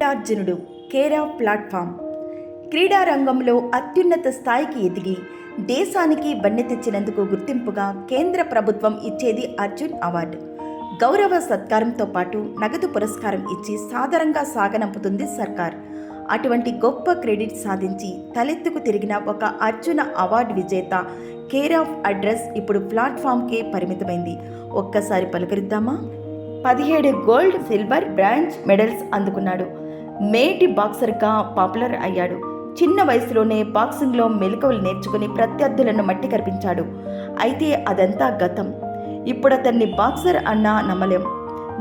టార్జునుడు కేరా platform. క్రీడారంగంలో అత్యున్నత స్థాయికి ఎదిగి దేశానికి బన్నె తెచ్చినందుకు గుర్తింపుగా కేంద్ర ప్రభుత్వం ఇచ్చేది అర్జున్ అవార్డు. గౌరవ సత్కారంతో పాటు నగదు పురస్కారం ఇచ్చి సాధారణంగా సాగనంపుతుంది సర్కార్. అటువంటి గొప్ప క్రెడిట్ సాధించి తలెత్తుకు తిరిగిన ఒక అర్జున అవార్డు విజేత కేర్ ఆఫ్ అడ్రస్ ఇప్పుడు ప్లాట్ఫామ్కే పరిమితమైంది. ఒక్కసారి పలకరిద్దామా? పదిహేడు గోల్డ్ సిల్వర్ బ్రాంజ్ మెడల్స్ అందుకున్నాడు. మేటి బాక్సర్గా పాపులర్ అయ్యాడు. చిన్న వయసులోనే బాక్సింగ్లో మెలకువలు నేర్చుకుని ప్రత్యర్థులను మట్టి కరిపించాడు. అయితే అదంతా గతం. ఇప్పుడు అతన్ని బాక్సర్ అన్నా నమ్మలేం.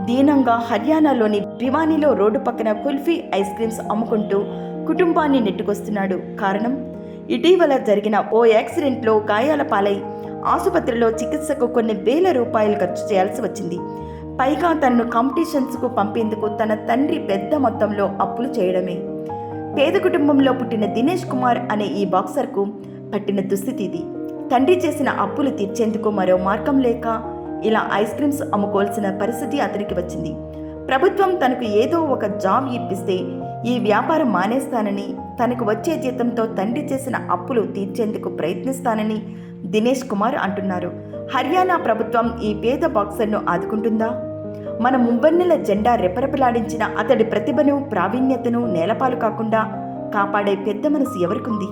దీనంగా హర్యానాలోని భివానీలో రోడ్డు పక్కన కుల్ఫీ ఐస్ క్రీమ్స్ అమ్ముకుంటూ కుటుంబాన్ని నెట్టుకొస్తున్నాడు. కారణం? ఇటీవల జరిగిన ఓ యాక్సిడెంట్లో గాయాల పాలై ఆసుపత్రిలో చికిత్సకు కొన్ని వేల రూపాయలు ఖర్చు చేయాల్సి వచ్చింది. పైగా తనను కాంపిటీషన్స్కు పంపేందుకు తన తండ్రి పెద్ద మొత్తంలో అప్పులు చేయడమే. పేద కుటుంబంలో పుట్టిన దినేష్ కుమార్ అనే ఈ బాక్సర్కు పట్టిన దుస్థితి ఇది. తండ్రి చేసిన అప్పులు తీర్చేందుకు మరో మార్గం లేక ఇలా ఐస్ క్రీమ్స్ అమ్ముకోవాల్సిన పరిస్థితి అతనికి వచ్చింది. ప్రభుత్వం తనకు ఏదో ఒక జాబ్ ఇప్పిస్తే ఈ వ్యాపారం మానేస్తానని తనకు వచ్చే జీతంతో తండ్రి చేసిన అప్పులు తీర్చేందుకు ప్రయత్నిస్తానని దినేష్ కుమార్ అంటున్నారు. హర్యానా ప్రభుత్వం ఈ పేద బాక్సర్ను ఆదుకుంటుందా? మన ముంబన్నెల జెండా రెపరెపలాడించిన అతడి ప్రతిభను ప్రావీణ్యతను నేలపాలు కాకుండా కాపాడే పెద్ద మనసు ఎవరికుంది?